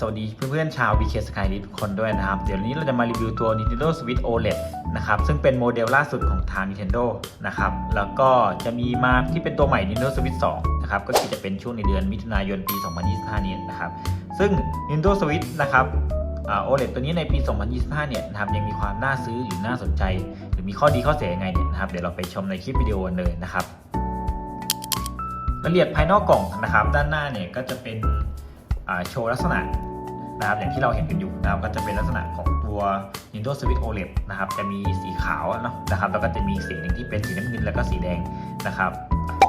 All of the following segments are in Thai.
สวัสดีเพื่อนๆชาว BK Sky ทุกคนด้วยนะครับ เดี๋ยวนี้เราจะมารีวิวตัว Nintendo Switch OLED นะครับซึ่งเป็นโมเดลล่าสุดของทาง Nintendo นะครับแล้วก็จะมีมาที่เป็นตัวใหม่ Nintendo Switch 2นะครับก็คือจะเป็นช่วงในเดือนมิถุนายนปี 2025 นี้นะครับซึ่ง Nintendo Switch นะครับโอ่า OLED ตัวนี้ในปี 2025 เนี่ยนะครับยังมีความน่าซื้อหรือน่าสนใจ หรือมีข้อดีข้อเสียยังไงเนี่ยนะครับเดี๋ยวเราไปชมในคลิปวิดีโอเลยนะครับรายละเอียดภายนอกกล่องนะครับด้านหน้าเนี่ยก็จะเป็นโชว์ลักษณะ นะครับอย่างที่เราเห็นกันอยู่นะครับก็จะเป็นลักษณะของตัว Nintendo Switch OLED นะครับจะมีสีขาวเนาะนะครับแล้วก็จะมีสีหนึ่งที่เป็นสีน้ำเงินแล้วก็สีแดงนะครับ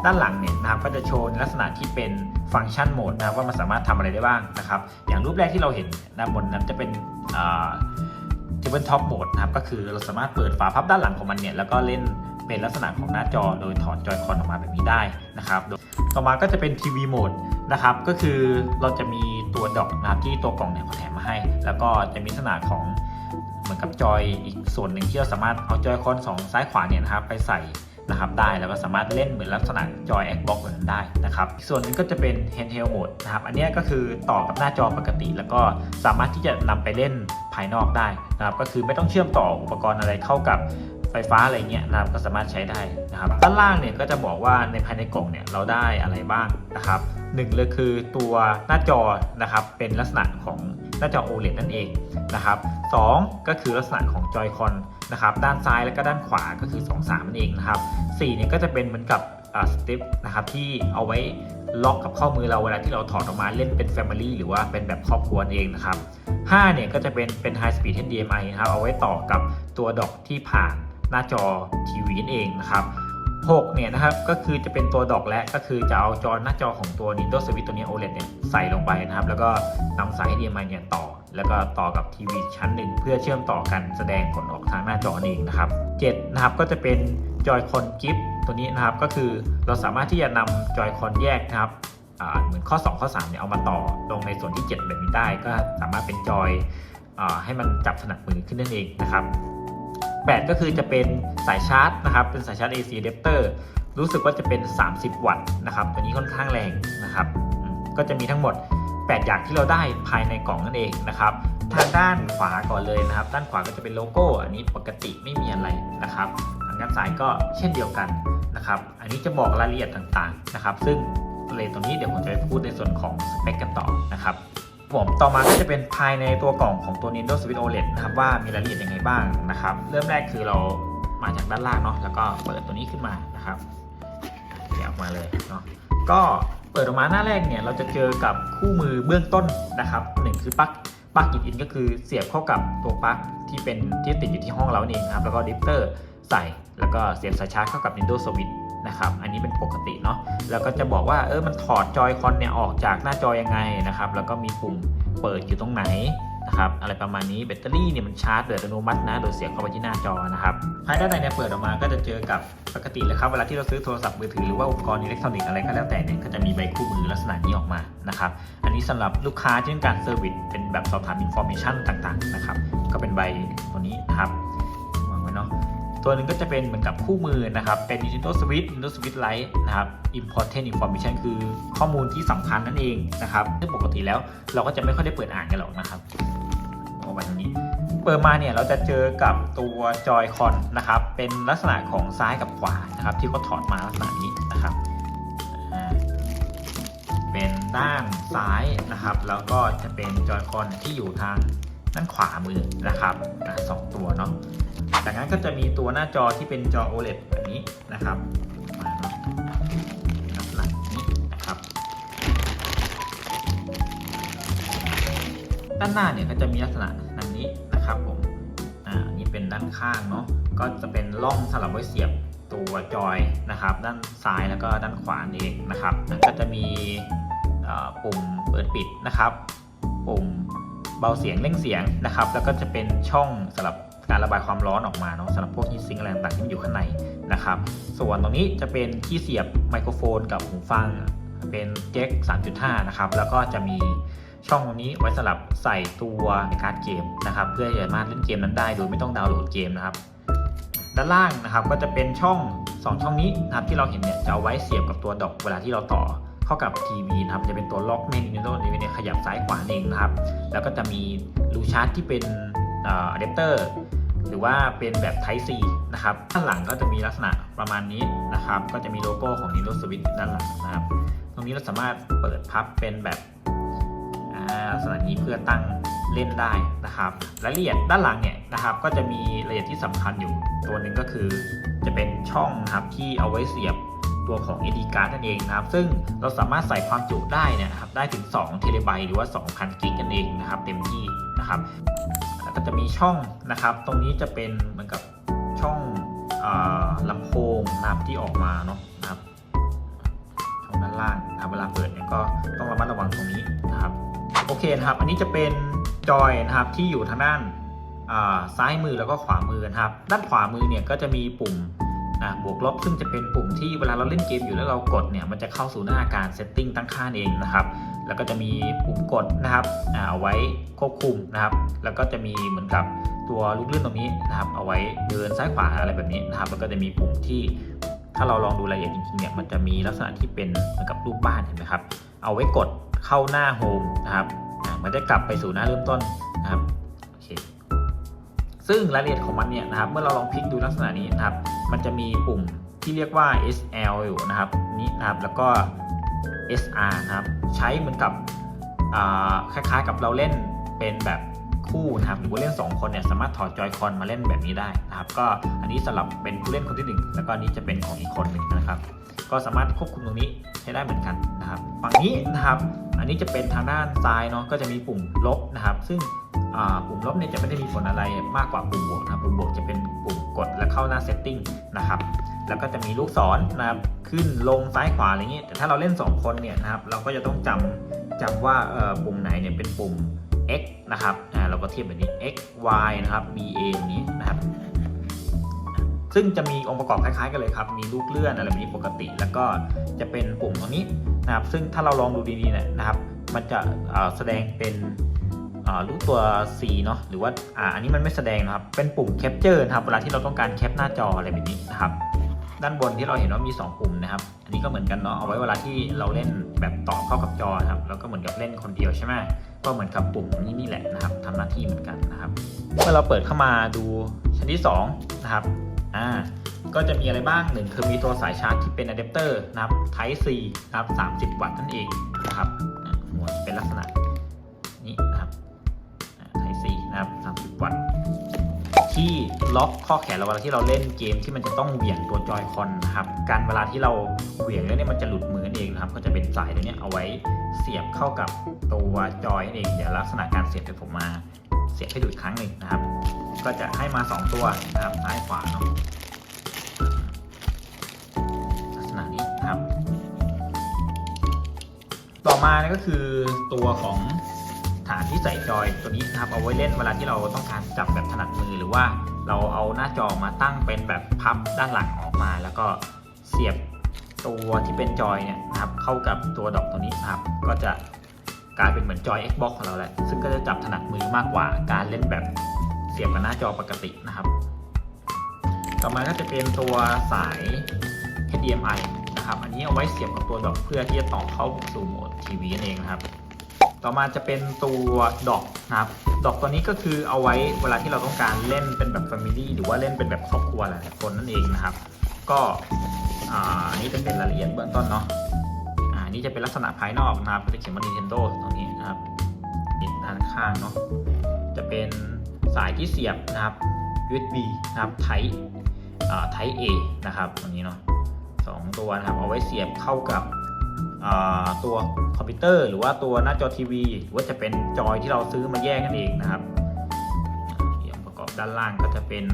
ด้านหลังเนี่ยนะครับก็จะโชว์ในลักษณะที่เป็นฟังก์ชันโหมดนะครับว่ามันสามารถทำอะไรได้บ้างนะครับอย่างรูปแรกที่เราเห็นนะบนนั้นจะเป็นเทเบิลท็อปโหมดนะครับก็คือเราสามารถเปิดฝาพับด้านหลังของมันเนี่ยแล้วก็เล่นเป็นลักษณะของหน้าจอโดยถอดจอยคอนออกมาแบบนี้ได้นะครับ ต่อมาก็จะเป็นทีวีโหมดนะครับก็คือเราจะมี ตัวดอกนะครับที่ตัวกล่องเนี่ยเขาแถมมาให้ แล้วก็จะมีลักษณะของเหมือนกับจอยอีกส่วนหนึ่งที่เราสามารถเอาจอยคอนสองซ้ายขวาเนี่ยนะครับไปใส่นะครับได้แล้วก็สามารถเล่นเหมือนลักษณะจอย Xbox เหมือนได้นะครับส่วนนึงก็จะเป็น handheld mode นะครับ อันนี้ก็คือต่อกับหน้าจอปกติ แล้วก็สามารถที่จะนำไปเล่นภายนอกได้นะครับ ก็คือไม่ต้องเชื่อมต่ออุปกรณ์อะไรเข้ากับ ฟฟ้าอะไรเงี้ยนะครับก็สามารถใช้ได้นะครับด้านล่างเนี่ยก็จะบอกว่าในภายในกล่องเนี่ยเราได้อะไรบ้างนะครับหนึ่งเลยคือตัวหน้าจอนะครับเป็นลักษณะของหน้าจอ OLED นั่นเองนะครับสองก็คือลักษณะของจอยคอนนะครับด้านซ้ายและก็ด้านขวาก็คือ 2 3นั่นเองนะครับ4เนี่ยก็จะเป็นเหมือนกับสต็ปนะครับที่เอาไว้ล็อกกับข้อมือเราเวลาที่เราถอดออกมาเล่นเป็น Family หรือว่าเป็นแบบครอบครัวเองนะครับ5เนี่ยก็จะเป็นเป็น High Speed HDMI นะครับเอาไว้ต่อกับตัวดอกที่ผ่าน หน้าจอทีวีนั่นเองนะครับ6เนี่ยนะครับก็คือจะเป็นตัวดอกและก็คือจะเอาจอหน้าจอของตัว Nintendo Switch ตัวนี้ OLED เนี่ยใส่ลงไปนะครับ แล้วก็นำสาย HDMI เนี่ยต่อ แล้วก็ต่อกับทีวีชั้นหนึ่งเพื่อเชื่อมต่อกันแสดงผลออกทางหน้าจอเองนะครับ7นะครับก็จะเป็นจอยคอนกิฟตัวนี้นะครับก็คือเราสามารถที่จะนำจอยคอนแยกนะครับเหมือนข้อ 2 ข้อ3เนี่ยเอามาต่อลงในส่วนที่ 7 แบบนี้ได้ ก็สามารถเป็นจอยอให้มันจับถนัดมือขึ้นนั่นเองนะครับ 8 ก็คือจะเป็นสายชาร์จนะครับ เป็นสายชาร์จ AC adapter รู้สึกว่าจะเป็น 30 วัตต์นะครับ ตัวนี้ค่อนข้างแรงนะครับ ก็จะมีทั้งหมด 8 อย่างที่เราได้ภายในกล่องนั่นเองนะครับ ทางด้านขวาก่อนเลยนะครับ ด้านขวาก็จะเป็นโลโก้ อันนี้ปกติไม่มีอะไรนะครับทางด้านซ้ายก็เช่นเดียวกันนะครับ อันนี้จะบอกรายละเอียดต่างๆนะครับ ซึ่งเลยตรงนี้เดี๋ยวผมจะไปพูดในส่วนของสเปคกันต่อนะครับ ผมต่อมาก็จะเป็นภายในตัวกล่องของตัว Nintendo Switch OLED นะครับว่ามีรายละเอียดยังไงบ้างนะครับ เริ่มแรกคือเรามาจากด้านล่างเนาะแล้วก็เปิดตัวนี้ขึ้นมานะครับเดี๋ยวออกมาเลยเนาะก็เปิดออกมาหน้าแรกเนี่ยเราจะเจอกับคู่มือเบื้องต้นนะครับหนึ่งคือปลั๊กปลั๊กอินอินก็คือเสียบเข้ากับตัวปลั๊กที่เป็นที่ติดอยู่ที่ห้องเราเองนะครับแล้วก็ดิฟเตอร์ใส่แล้วก็เสียบสายชาร์จเข้ากับ Nintendo Switch นะครับ อันนี้เป็นปกติเนาะ แล้วก็จะบอกว่าเออมันถอดจอยคอนเนี่ยออกจากหน้าจอยังไงนะครับ แล้วก็มีปุ่มเปิดอยู่ตรงไหนนะครับ อะไรประมาณนี้แบตเตอรี่เนี่ยมันชาร์จโดยอัตโนมัตินะ โดยเสียบเข้าไปที่หน้าจอนะครับ ภายด้านในเนี่ยเปิดออกมาก็จะเจอกับปกติเลยครับ เวลาที่เราซื้อโทรศัพท์มือถือหรือว่าอุปกรณ์อิเล็กทรอนิกส์อะไรก็แล้วแต่เนี่ย ก็จะมีใบคู่มือลักษณะนี้ออกมา นะครับ อันนี้สำหรับลูกค้าที่ต้องการเซอร์วิสเป็นแบบสอบถามอินโฟมิชันต่างๆ นะครับ ก็เป็นใบตัวนี้นะครับ ตัวหนึ่งก็จะเป็นเหมือนกับคู่มือนะครับ เป็น Nintendo Switch Nintendo Switch Lite นะครับ Important Information คือข้อมูลที่สำคัญนั่นเองนะครับซึ่งปกติแล้วเราก็จะไม่ค่อยได้เปิดอ่านกันหรอกนะครับเอาไว้ตรงนี้เปิดมาเนี่ยเราจะเจอกับตัวจอยคอนนะครับ เป็นลักษณะของซ้ายกับขวานะครับ ที่เขาถอดมาลักษณะนี้นะครับเป็นด้านซ้ายนะครับ แล้วก็จะเป็นจอยคอนที่อยู่ทางด้านขวามือนะครับสองตัวเนาะ จากนั้นก็จะมีตัวหน้าจอที่เป็นจอ OLED แบบนี้นะครับมาเนาะลักษณะนี้นะครับ ด้านหน้าเนี่ยก็จะมีลักษณะดังนี้นะครับผมอ่านนี้เป็นด้านข้างเนาะก็จะเป็นร่องสำหรับไว้เสียบตัวจอยนะครับ ด้านซ้ายแล้วก็ด้านขวาเองนะครับก็จะมีปุ่มเปิดปิดนะครับ ปุ่มเบาเสียงเร่งเสียงนะครับ แล้วก็จะเป็นช่องสำหรับ การระบายความร้อนออกมาเนาะสำหรับพวกฮีทซิงค์อะไรต่างๆที่มันอยู่ข้างในนะครับ ส่วนตรงนี้จะเป็นที่เสียบไมโครโฟนกับหูฟังเป็นเจ็ค3.5 นะครับ แล้วก็จะมีช่องตรงนี้ไว้สำหรับใส่ตัวการ์ดเกมนะครับ เพื่อจะสามารถเล่นเกมนั้นได้โดยไม่ต้องดาวน์โหลดเกมนะครับ ด้านล่างนะครับก็จะเป็นช่อง 2 ช่องนี้นะครับที่เราเห็นเนี่ยจะเอาไว้เสียบกับตัวดอกเวลาที่เราต่อเข้ากับทีวีนะครับจะเป็นตัวล็อกเมน Nintendo TV เนี่ยขยับซ้ายขวาเองนะครับ แล้วก็จะมีรูชาร์จที่เป็นอะแดปเตอร์ หรือว่าเป็นแบบ Type C นะครับด้านหลังก็จะมีลักษณะประมาณนี้นะครับ ก็จะมีโลโก้ของ Nintendo Switch ด้านหลังนะครับ ตรงนี้เราสามารถเปิดพับเป็นแบบอ่าลักษณะนี้เพื่อตั้งเล่นได้นะครับรายละเอียดด้านหลังเนี่ยนะครับ ก็จะมีรายละเอียดที่สำคัญอยู่ตัวหนึ่งก็คือจะเป็นช่องนะครับที่เอาไว้เสียบตัวของ SD card นั่นเองนะครับ ซึ่งเราสามารถใส่ความจุได้เนะครับ ได้ถึง2เทเลไบต์หรือว่า 2,000 กิกนั่นเองนะครับ เต็มที่นะครับ ก็จะมีช่องนะครับ ตรงนี้จะเป็นเหมือนกับช่องอลำโพงนะครับที่ออกมาเนาะนะครับช่องด้านล่างนะครับเวลาเปิดเนี่ยก็ต้องระมัดระวังตรงนี้นะครับโอเคนะครับ อันนี้จะเป็นจอยนะครับที่อยู่ทางด้านซ้ายมือแล้วก็ขวามือนะครับ ด้านขวามือเนี่ยก็จะมีปุ่ม บวกลบซึ่งจะเป็นปุ่มที่เวลาเราเล่นเกมอยู่แล้วเรากดเนี่ยมันจะเข้าสู่หน้าการเซตติ้งตั้งค่าเองนะครับ แล้วก็จะมีปุ่มกดนะครับเอาไว้ควบคุมนะครับ แล้วก็จะมีเหมือนกับตัวลูกเลื่อนตรงนี้นะครับเอาไว้เดินซ้ายขวาอะไรแบบนี้นะครับแล้วก็จะมีปุ่มที่ถ้าเราลองดูรายละเอียดจริงๆเนี่ยมันจะมีลักษณะที่เป็นเหมือนกับรูปบ้านเห็นไหมครับเอาไว้กดเข้าหน้าโฮมนะครับอ่ามันจะกลับไปสู่หน้าเริ่มต้นนะครับ ซึ่งรายละเอียดของมันเนี่ยนะครับเมื่อเราลองพลิกดูลักษณะนี้นะครับ มันจะมีปุ่มที่เรียกว่า SL อยู่นะครับนี้นะครับแล้วก็ SR นะครับใช้เหมือนกับคล้ายๆ กับเราเล่นเป็นแบบคู่นะครับหรือว่าเล่น 2 คนเนี่ยสามารถถอดจอยคอนมาเล่นแบบนี้ได้นะครับก็อันนี้สำหรับเป็นผู้เล่นคนที่ 1 แล้วก็อันนี้จะเป็นของอีกคนหนึ่งนะครับก็สามารถควบคุมตรงนี้ใช้ได้เหมือนกันนะครับฝั่งนี้นะครับ อันนี้จะเป็นทางด้านซ้ายเนาะก็จะมีปุ่มลบนะครับ ซึ่ง ปุ่มลบเนี่ยจะไม่ได้มีผลอะไรมากกว่าปุ่มบวกนะปุ่มบวกจะเป็นปุ่มกดและเข้าหน้าเซตติ้งนะครับแล้วก็จะมีลูกศรนะครับขึ้นลงซ้ายขวาอะไรเงี้ยแต่ถ้าเราเล่น 2 คนเนี่ยนะครับเราก็จะต้องจำจำว่าปุ่มไหนเนี่ยเป็นปุ่ม x นะครับอ่าเราก็เทียบแบบนี้ x y นะครับ b a อย่างนี้นะครับซึ่งจะมีองค์ประกอบคล้ายๆกันเลยครับ มีลูกเลื่อนอะไรแบบนี้ปกติ แล้วก็จะเป็นปุ่มตรงนี้นะครับ ซึ่งถ้าเราลองดูดีๆเนี่ยนะครับ มันจะแสดงเป็น รูปตัว C เนาะหรือว่าอ่าอันนี้มันไม่แสดงนะครับ เป็นปุ่ม Capture นะครับเวลาที่เราต้องการแคปหน้าจออะไรแบบนี้นะครับด้านบนที่เราเห็นว่ามี 2 ปุ่มนะครับ อันนี้ก็เหมือนกันเนาะ เอาไว้เวลาที่เราเล่นแบบต่อเข้ากับจอครับ แล้วก็เหมือนกับเล่นคนเดียวใช่ไหมก็เหมือนกับปุ่มนี้นี่แหละนะครับทำหน้าที่เหมือนกันนะครับ เมื่อเราเปิดเข้ามาดูชั้นที่2นะครับ อ่า ก็จะมีอะไรบ้างหนึ่งคือมีตัวสายชาร์จที่เป็นอะแดปเตอร์นะครับ Type C นะครับ 30 วัตต์นั่นเองนะครับหัวเป็นลักษณะ ที่ล็อกข้อแขนเราเวลาที่เราเล่นเกมที่มันจะต้องเหวี่ยงตัวจอยคอนนะครับการเวลาที่เราเหวี่ยงแล้วเนี่ยมันจะหลุดมือนเองนะครับก็จะเป็นสายตัวเนี้ยเอาไว้เสียบเข้ากับตัวจอยเองเดี๋ยวลักษณะการเสียบเดี๋ยวผมมาเสียบให้ดูอีกครั้งหนึ่งนะครับ ก็จะให้มา 2 ตัวนะครับซ้ายขวาเนาะลักษณะนี้นะครับ ต่อมาเนี่ยก็คือตัวของ ฐานที่ใส่จอยตัวนี้นะครับเอาไว้เล่นเวลาที่เราต้องการจับแบบถนัดมือหรือว่าเราเอาหน้าจอมาตั้งเป็นแบบพับด้านหลังออกมา แล้วก็เสียบตัวที่เป็นจอยเนี่ยนะครับเข้ากับตัวดอกตัวนี้นะครับก็จะกลายเป็นเหมือนจอย Xbox ของเราแหละ ซึ่งก็จะจับถนัดมือมากกว่าการเล่นแบบเสียบกับหน้าจอปกตินะครับ ต่อมาก็จะเป็นตัวสาย HDMI นะครับ อันนี้เอาไว้เสียบกับตัวดอกเพื่อที่จะต่อเข้าสู่โหมดทีวีนั่นเองนะครับ ต่อมาจะเป็นตัวดอกนะครับ ดอกตัวนี้ก็คือเอาไว้เวลาที่เราต้องการเล่นเป็นแบบ Family หรือว่าเล่นเป็นแบบครอบครัวหลายคนนั่นเองนะครับ ก็อ่าอันนี้จะเป็นรายละเอียดเบื้องต้นเนาะอ่าอันนี้จะเป็นลักษณะภายนอกนะครับก็จะเขียนว่า Nintendo ตรงนี้นะครับติดด้านข้างเนาะจะเป็นสายที่เสียบนะครับ USB นะครับ Type อ่า Type A นะครับตรงนี้เนาะสองตัวนะครับเอาไว้เสียบเข้ากับ ตัวคอมพิวเตอร์ หรือว่าตัวหน้าจอทีวีหรือว่าจะเป็นจอยที่เราซื้อมาแยกกันเองนะครับองค์ประกอบด้านล่างก็จะเป็น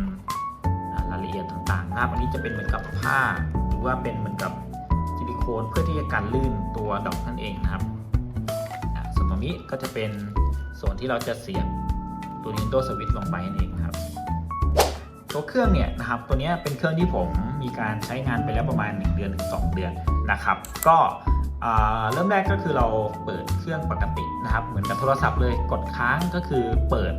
รายละเอียดต่างๆหนะครับอันนี้จะเป็นเหมือนกับผ้า หรือว่าเป็นเหมือนกับซิลิโคนเพื่อที่จะกันลื่นตัวดอกนั่นเองนะครับส่วนตรงนี้ก็จะเป็นส่วนที่เราจะเสียบตัว Nintendo Switch ลงไปนั่นเองครับ ตัวเครื่องเนี่ยนะครับตัวนี้เป็นเครื่องที่ผมมีการใช้งานไปแล้วประมาณ 1 เดือนถึง2เดือนนะครับ ก็ เริ่มแรกก็คือเราเปิดเครื่องปกตินะครับ เหมือนกับโทรศัพท์เลยกดค้างก็คือเปิด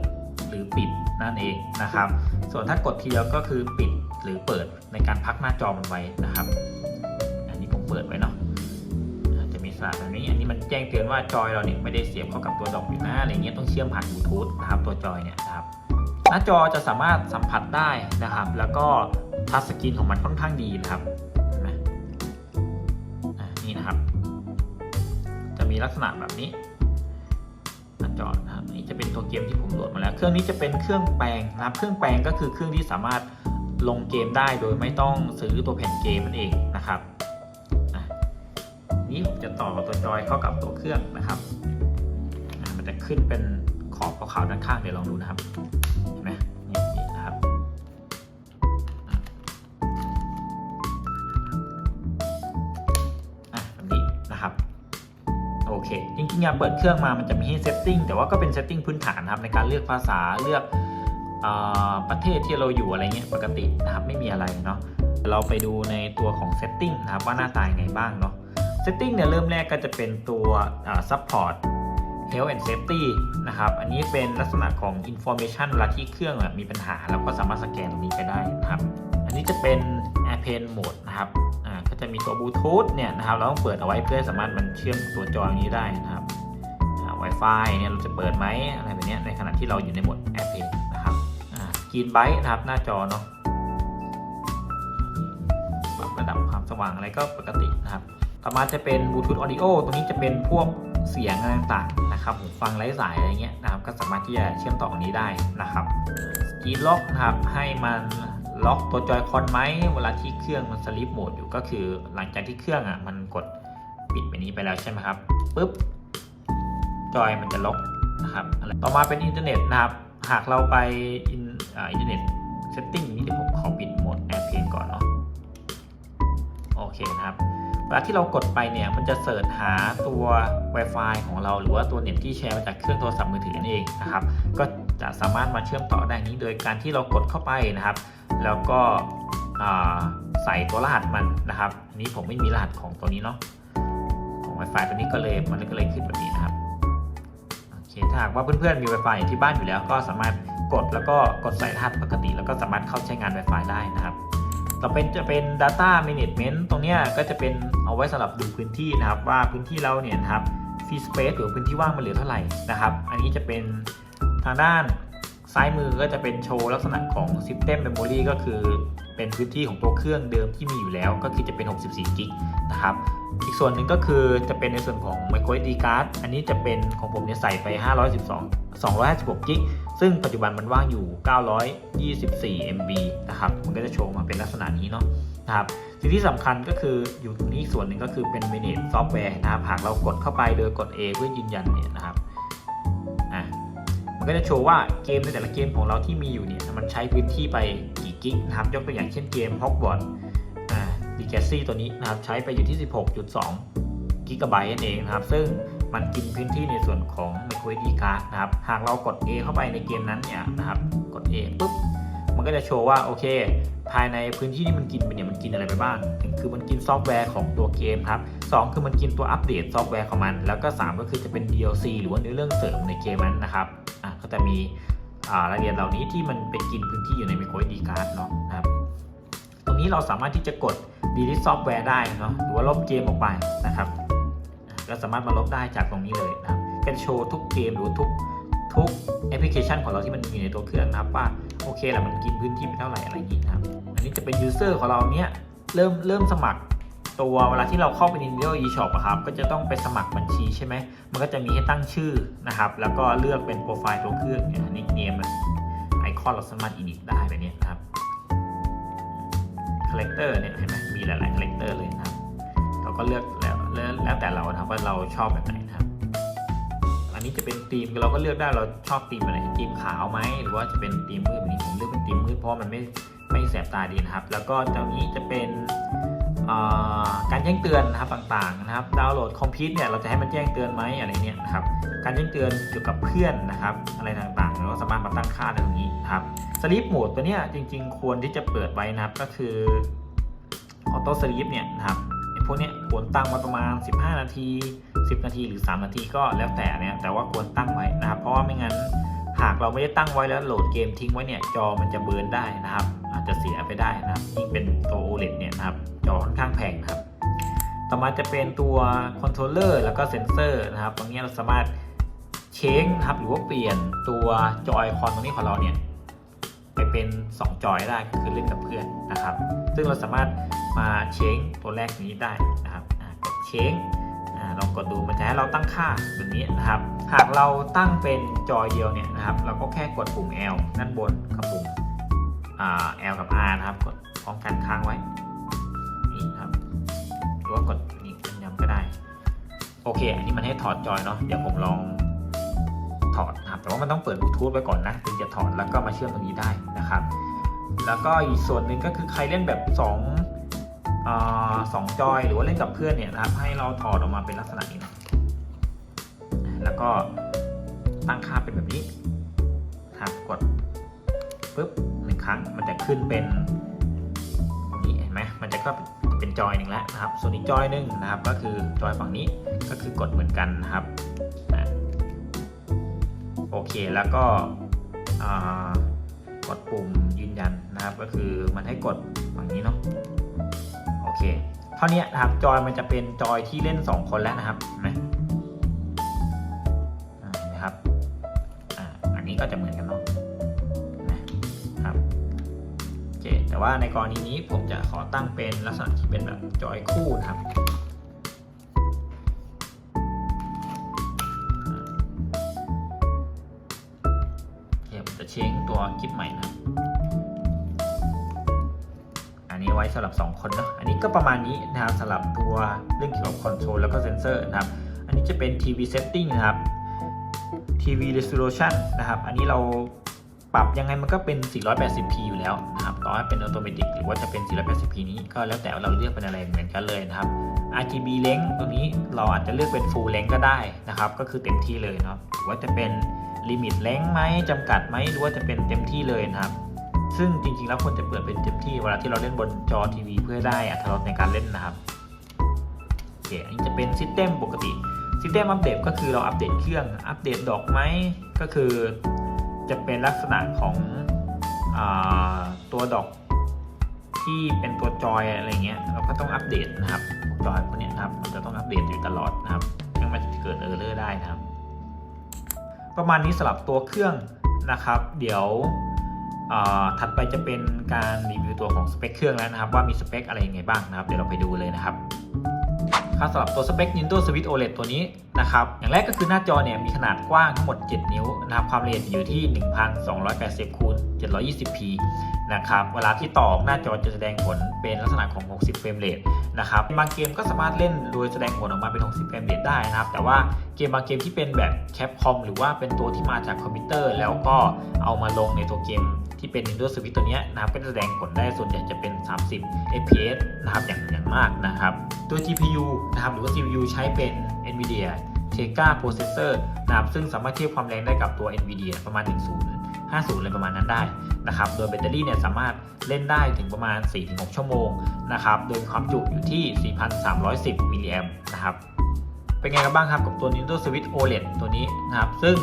หรือปิดนั่นเองนะครับ ส่วนถ้ากดทีเดียวก็คือปิดหรือเปิดในการพักหน้าจอมันไว้นะครับ อันนี้ผมเปิดไว้เนาะจะมีสษณะแบบนี้อันนี้มันแจ้งเตือนว่าจอยเราเนี่ยไม่ได้เสียบเข้ากับตัวดอกอยู่นะอะไรเงี้ยต้องเชื่อมผ่านบลูทูธนะครับตัวจอยเนี่ยนะครับหน้าจอจะสามารถสัมผัสได้นะครับ แล้วก็ทัชสกรีนของมันค่อนข้างดีนะครับ มีลักษณะแบบนี้หน้าจอนะครับนนี้จะเป็นตัวเกมที่ผมโหลดมาแล้ว เครื่องนี้จะเป็นเครื่องแปลงนะครับ เครื่องแปลงก็คือเครื่องที่สามารถลงเกมได้โดยไม่ต้องซื้อตัวแผ่นเกมนั่นเองนะครับนี้ผมจะต่อตัวจอยเข้ากับตัวเครื่องนะครับ มันจะขึ้นเป็นขอบขาวๆด้านข้างเดี๋ยวลองดูนะครับ เค จริงๆอยากเปิดเครื่องมามันจะมีให้เซตติ้งแต่ว่าก็เป็นเซตติ้งพื้นฐานนะครับในการเลือกภาษาเลือกอประเทศที่เราอยู่อะไรเงี้ยปกตินะครับไม่มีอะไรเนาะเราไปดูในตัวของเซตติ้งนะครับว่าหน้าตายังไงบ้างเนาะเซตติ้งเนี่ยเริ่มแรกก็จะเป็นตัวซัพพอร์ต Health and Safety นะครับ อันนี้เป็นลักษณะของ Information เวลาที่เครื่องมีปัญหาเราก็สามารถสแกนตรงนี้ไปได้นะครับ อันนี้จะเป็น Airplane Mode นะครับ จะมีตัวบลูทูธเนี่ยนะครับเราต้องเปิดเอาไว้เพื่อสามารถมันเชื่อมตัวจอนี้ได้นะครับอ่า Wi-Fi เนี่ยเราจะเปิดไหมอะไรแบบนี้ในขณะที่เราอยู่ในโหมด Airplane นะครับกีนไบต์นะครับหน้าจอเนาะปรับระดับความสว่างอะไรก็ปกตินะครับ ต่อมาจะเป็นบลูทูธออดิโอตรงนี้จะเป็นพวกเสียงอะไรต่างๆนะครับหูฟังไร้สายอะไรเงี้ยนะครับ ก็สามารถที่จะเชื่อมต่อตรงนี้ได้นะครับกีล็อกนะครับให้มัน ล็อกตัวจอยคอนไหมเวลาที่เครื่องมันสลิปโหมดอยู่ก็คือหลังจากที่เครื่องอะมันกดปิดไปนี้ไปแล้วใช่ไหมครับปุ๊บจอยมันจะล็อกนะครับอะไรต่อมาเป็นอินเทอร์เน็ตนะครับ หากเราไปอินอินเทอร์เน็ตเซตติ้งนี้เดี๋ยวผมขอปิดโหมดแอร์เพลนก่อนเนาะโอเคนะครับเวลาที่เรากดไปเนี่ยมันจะเสิร์ชหาตัว Wi-Fi ของเราหรือว่าตัวเน็ตที่แชร์มาจากเครื่องโทรศัพท์มือถือนั่นเองนะครับ ก็ จะสามารถมาเชื่อมต่อได้นี้โดยการที่เรากดเข้าไปนะครับ แล้วก็ใส่ตัวรหัสมันนะครับนี้ผมไม่มีรหัสของตัวนี้เนาะของ Wi-Fi ตัวนี้ก็เลยมันก็เลยขึ้นแบบนี้นะครับโอเคถ้าหากว่าเพื่อนๆมี Wi-Fi อยู่ที่บ้านอยู่แล้ว ก็สามารถกดแล้วก็กดใส่รหัสปกติ แล้วก็สามารถเข้าใช้งาน Wi-Fi ได้นะครับต่อเป็นจะเป็น data management ตรงเนี้ยก็จะเป็นเอาไว้สำหรับดูพื้นที่นะครับ ว่าพื้นที่เราเนี่ยนะครับ free space หรือพื้นที่ว่างมันเหลือเท่าไหร่นะครับ อันนี้จะเป็น ทางด้านซ้ายมือก็จะเป็นโชว์ลักษณะของ system memory ก็คือเป็นพื้นที่ของตัวเครื่องเดิมที่มีอยู่แล้ว ก็คือจะเป็น 64 กิกนะครับ อีกส่วนหนึ่งก็คือจะเป็นในส่วนของ micro SD card อันนี้จะเป็นของผมเนี่ยใส่ไป 512 256 กิก ซึ่งปัจจุบันมันว่างอยู่ 924 MB นะครับ มันก็จะโชว์มาเป็นลักษณะนี้เนาะนะครับ สิ่งที่สำคัญก็คืออยู่ตรงนี้ส่วนหนึ่งก็คือเป็น manage software นะครับ หากเรากดเข้าไปโดยกด A เพื่อยืนยันเนี่ยนะครับ มันก็จะโชว์ว่าเกมในแต่ละเกมของเราที่มีอยู่เนี่ยมันใช้พื้นที่ไปกี่กิกนะครับยกตัวอย่างเช่นเกม Hogwarts อ่า Legacy ตัวนี้นะครับใช้ไปอยู่ที่ 16.2กิกะไบต์นั่นเองนะครับ ซึ่งมันกินพื้นที่ในส่วนของ micro SD card นะครับ หากเรากด A เข้าไปในเกมนั้นเนี่ยนะครับ กด A ปุ๊บ มันก็จะโชว์ว่า โอเค ภายในพื้นที่ที่มันกินไปเนี่ยมันกินอะไรไปบ้างหนึ่งคือมันกินซอฟต์แวร์ของตัวเกมครับสองคือมันกินตัวอัปเดตซอฟต์แวร์ของมัน แล้วก็ 3 ก็คือจะเป็น DLC หรือว่าเนื้อเรื่องเสริมในเกมนั้นนะครับ ก็จะมีรายละเอียดเหล่านี้ที่มันเป็นกินพื้นที่อยู่ใน micro SD card เนาะนะครับตรงนี้เราสามารถที่จะกด delete ซอฟต์แวร์ได้เนาะหรือว่าลบเกมออกไปนะครับก็สามารถมาลบได้จากตรงนี้เลยนะครับก็จะโชว์ทุกเกมหรือทุกทุกแอปพลิเคชันของเราที่มันมีในตัวเครื่องนะครับว่าโอเคแหละมันกินพื้นที่ไปเท่าไหร่อะไรอย่างนี้นะครับ อันนี้จะเป็น user ของเราเนี้ยเริ่มเริ่มสมัคร ตัวเวลาที่เราเข้าไปใน Nintendo eShop อะครับ ก็จะต้องไปสมัครบัญชีใช่ไหม มันก็จะมีให้ตั้งชื่อนะครับ แล้วก็เลือกเป็นโปรไฟล์ตัวเครื่องเนี่ยนิกเนมไอคอนเราสามารถ edit ได้แบบนี้นะครับคาแรคเตอร์เนี่ยเห็นไหมมีหลายๆคาแรคเตอร์เลยนะครับ เราก็เลือกแล้วแล้วแต่เรานะครับว่าเราชอบแบบไหนนะครับ อันนี้จะเป็นธีมเราก็เลือกได้เราชอบธีมอะไรธีมขาวไหมหรือว่าจะเป็นธีมมืดแบบนี้ผมเลือกเป็นธีมมืดเพราะมันไม่ไม่แสบตาดีนะครับ แล้วก็ตรงนี้จะเป็น การแจ้งเตือนนะครับต่างๆนะครับ ดาวน์โหลดคอมพิวต์เนี่ยเราจะให้มันแจ้งเตือนไหมอะไรเนี่ยนะครับการแจ้งเตือนเกี่ยวกับเพื่อนนะครับอะไรต่างๆเราสามารถมาตั้งค่าได้ตรงนี้ครับสลีปโหมดตัวเนี้ยจริง ๆ ควรที่จะเปิดไว้นะครับก็คือออโต้สลีปเนี่ยนะครับไอ้พวกเนี้ยควรตั้งไว้ประมาณ 15 นาที 10 นาทีหรือ 3 นาทีก็แล้วแต่เนี่ยแต่ว่าควรตั้งไว้นะครับ เพราะว่าไม่งั้นหากเราไม่ได้ตั้งไว้แล้วโหลดเกมทิ้งไว้เนี่ยจอมันจะเบิร์นได้นะครับ อาจจะเสียไปได้นะครับ ยิ่งเป็นตัว OLED เนี่ยนะครับจอค่อนข้างแพงนะครับ ต่อมาจะเป็นตัวคอนโทรลเลอร์แล้วก็เซนเซอร์นะครับตรงนี้เราสามารถเชงนะครับหรือว่าเปลี่ยนตัวจอยคอนตรงนี้ของเราเนี่ยไปเป็น 2 จอยได้ก็คือเล่นกับเพื่อนนะครับ ซึ่งเราสามารถมาเชงตัวแรกนี้ได้นะครับกดเชงอ่าลองกดดูมันจะให้เราตั้งค่าแบบนี้นะครับ หากเราตั้งเป็นจอยเดียวเนี่ยนะครับ เราก็แค่กดปุ่ม L ด้านบนกับปุ่ม L กับ R นะครับ กดพร้อมกันค้างไว้ นี่ครับ หรือว่ากดนี่เป็นย้ำก็ได้ โอเค อันนี้มันให้ถอดจอยเนาะ เดี๋ยวผมลองถอดนะครับ แต่ว่ามันต้องเปิดบลูทูธไว้ก่อนนะ ถึงจะถอดแล้วก็มาเชื่อมตรงนี้ได้นะครับ แล้วก็อีกส่วนหนึ่งก็คือใครเล่นแบบ2อสองจอย หรือว่าเล่นกับเพื่อนเนี่ยนะครับ ให้เราถอดออกมาเป็นลักษณะนี้นะ แล้วก็ตั้งค่าเป็นแบบนี้ครับกดปุ๊บ ครั้งมันจะขึ้นเป็นนี่เห็นไหมมันจะก็เป็นจอยหนึ่งแล้วนะครับ ส่วนอีกจอยหนึ่งนะครับ ก็คือจอยฝั่งนี้ก็คือกดเหมือนกันนะครับโอเคแล้วก็กดปุ่มยืนยันนะครับ ก็คือมันให้กดฝั่งนี้เนาะโอเคเท่านี้นะครับจอยมันจะเป็นจอยที่เล่น 2 คนแล้วนะครับเห็นไหมนะครับอันนี้ก็จะเหมือนกันเนาะ แต่ว่าในกรณีนี้ผมจะขอตั้งเป็นลักษณะที่เป็นแบบจอยคู่นะครับเคผมจะเช้งตัวคลิปใหม่นะอันนี้ไว้สำหรับ 2 คนเนาะ อันนี้ก็ประมาณนี้นะครับสำหรับตัวเรื่องเกี่ยวกับคอนโทรลแล้วก็เซนเซอร์นะครับ อันนี้จะเป็น TV setting นะครับ TV resolution นะครับ อันนี้เรา ปรับยังไงมันก็เป็น 480p อยู่แล้วนะครับต่อให้เป็นออโตเมติกหรือว่าจะเป็น 480p นี้ก็แล้วแต่เราเลือกเป็นอะไรเหมือนกันเลยนะครับ RGB length ตัวนี้เราอาจจะเลือกเป็น full length ก็ได้นะครับ ก็คือเต็มที่เลยเนาะหรือว่าจะเป็น limit length ไหมจำกัดไหมหรือว่าจะเป็นเต็มที่เลยนะครับ ซึ่งจริงๆแล้วควรจะเปิดเป็นเต็มที่เวลาที่เราเล่นบนจอทีวีเพื่อได้อัตราสในการเล่นนะครับโอเคอันนี้จะเป็นซิสเต็มปกติซิสเต็มอัปเดตก็คือเราอัปเดตเครื่องอัปเดตดอกไหมก็คือ จะเป็นลักษณะของอตัวดอกที่เป็นตัวจอยอะไรเงี้ยเราก็ต้องอัปเดตนะครับจอยพวกนี้นะครับมันจะต้องอัปเดตอยู่ตลอดนะครับไม่งั้นมันจะเกิดเออร์เลอร์ได้นะครับ ประมาณนี้สำหรับตัวเครื่องนะครับ เดี๋ยวถัดไปจะเป็นการรีวิวตัวของสเปคเครื่องแล้วนะครับ ว่ามีสเปคอะไรยังไงบ้างนะครับ เดี๋ยวเราไปดูเลยนะครับ ครับสำหรับตัวสเปค Nintendo Switch OLED ตัวนี้นะครับอย่างแรกก็คือหน้าจอเนี่ยมีขนาดกว้างทั้งหมด 7 นิ้วนะครับความละเอียดอยู่ที่ 1280คูณ 720p นะครับเวลาที่ต่อหน้าจอจะแสดงผลเป็นลักษณะของ 60 เฟรมเรทนะครับบางเกมก็สามารถเล่นโดยแสดงผลออกมาเป็น 60 เฟรมเรทได้นะครับ แต่ว่าเกมบางเกมที่เป็นแบบแคปคอมหรือว่าเป็นตัวที่มาจากคอมพิวเตอร์ แล้วก็เอามาลงในตัวเกม ที่เป็น Nintendo Switch ตัวนี้นะครับก็จะแสดงผลได้ส่วนใหญ่จะเป็น 30 fps นะครับอย่างอย่างมากนะครับ ตัว GPU นะครับหรือว่า CPU ใช้เป็น NVIDIA Tegra Processor นะครับซึ่งสามารถเทียบความแรงได้กับตัว NVIDIA ประมาณ 10 50อะไรประมาณนั้นได้นะครับ โดยแบตเตอรี่เนี่ยสามารถเล่นได้ถึงประมาณ 4-6 ชั่วโมงนะครับ โดยความจุอยู่ที่ 4,310มิลลิแอมนะครับ เป็นไงกันบ้างครับกับตัว Nintendo Switch OLED ตัวนี้นะครับ ซึ่ง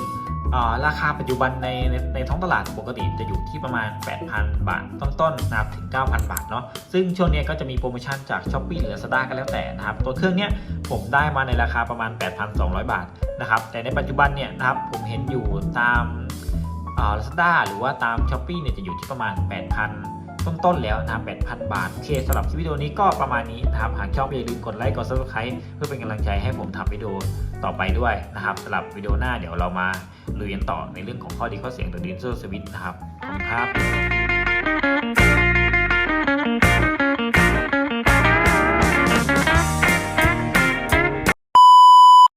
ราคาปัจจุบันในในในท้องตลาดปกติจะอยู่ที่ประมาณ 8,000 บาท ต้นๆนะครับถึง 9,000 บาทเนาะซึ่งช่วงนี้ก็จะมีโปรโมชั่นจาก s h อ p e e หรือ Lazada ก็แล้วแต่นะครับ ตัวเครื่องเนี้ยผมได้มาในราคาประมาณ 8,200 บาทนะครับแต่ในปัจจุบันเนี่ยนะครับผมเห็นอยู่ตามอ่า Lazada หรือว่าตาม s h อ p e e เนี่ยจะอยู่ที่ประมาณ 8,000 ต้นๆแล้วนะครับ8,000 บาท โอเคสำหรับคลิปวิดีโอนี้ก็ประมาณนี้นะครับ หากชอบอย่าลืมกดไลค์ กด subscribe เพื่อเป็นกำลังใจให้ผมทำวิดีโอต่อไปด้วยนะครับสำหรับวิดีโอหน้าเดี๋ยวเรามาลุยกันต่อในเรื่องของข้อดีข้อเสียงตัวดินเซอร์สวิตนะครับขอบคุณครับ